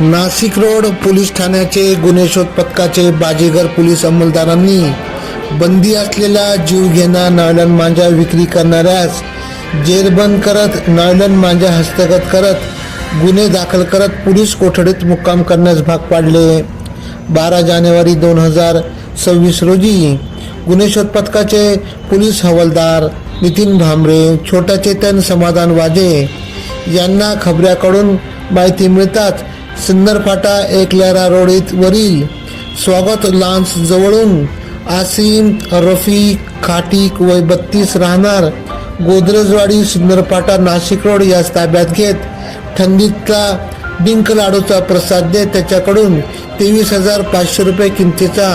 Nashik road police ठाण्याचे गुन्हे शोध पथकाचे बाजीगर पोलीस अंमलदारांनी बंदी असलेल्या जीवघेणा नायलन मांजा विक्री करणाऱ्यास जेरबंद करत नायलन मांजा हस्तगत करत गुन्हे दाखल करत पोलीस कोठडीत मुक्काम करण्यास भाग पाडले. बारा जानेवारी दोन हजार सव्वीस रोजी गुन्हे शोध पथकाचे पोलीस हवालदार नितीन भांबरे छोटा चेतन समाधान वाजे यांना खबऱ्याकडून माहिती मिळताच सिन्नर फाटा एकलेरा वरील स्वागत लान्स जवळून आसिम रफी खाटीक वय बत्तीस राहणार गोदरेजवाडी सुंदरपाटा नाशिक रोड या ताब्यात घेत थंडीतला डिंक लाडूचा प्रसाद देत त्याच्याकडून तेवीस हजार पाचशे रुपये किमतीचा.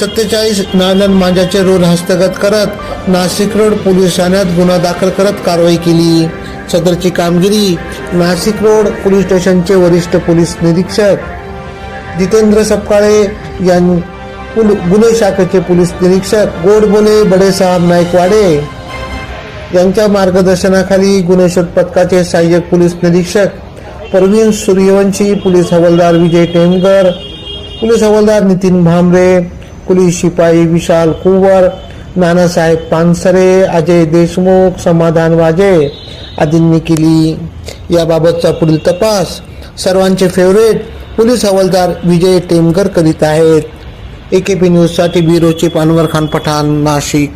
सत्तेचाळीस नारायण मांजाचे रोड हस्तगत करत नाशिक रोड पोलीस ठाण्यात गुन्हा दाखल करत कारवाई केली. सदरची कामगिरी नाशिक रोड पोलीस स्टेशनचे वरिष्ठ पोलीस निरीक्षक जितेंद्र सपकाळे यां पुल- गुन्हे शाखेचे पोलीस निरीक्षक गोडबोले बडेसाहेब नाईकवाडे यांच्या मार्गदर्शनाखाली गुन्हे शोध पथकाचे सहाय्यक पोलीस निरीक्षक परवीन सूर्यवंशी पोलीस हवालदार विजय टेमगर पोलीस हवालदार नितीन भांबरे पोलीस शिपाई विशाल कुंवर नानासाहेब पानसरे अजय देशमुख समाधान वाजे आदींनी केली. याबाबतचा पुढील तपास सर्वांचे फेवरेट पोलीस हवालदार विजय टेमकर करीत आहेत. ए के पी न्यूजसाठी ब्युरोचे पानवर खान पठाण नाशिक.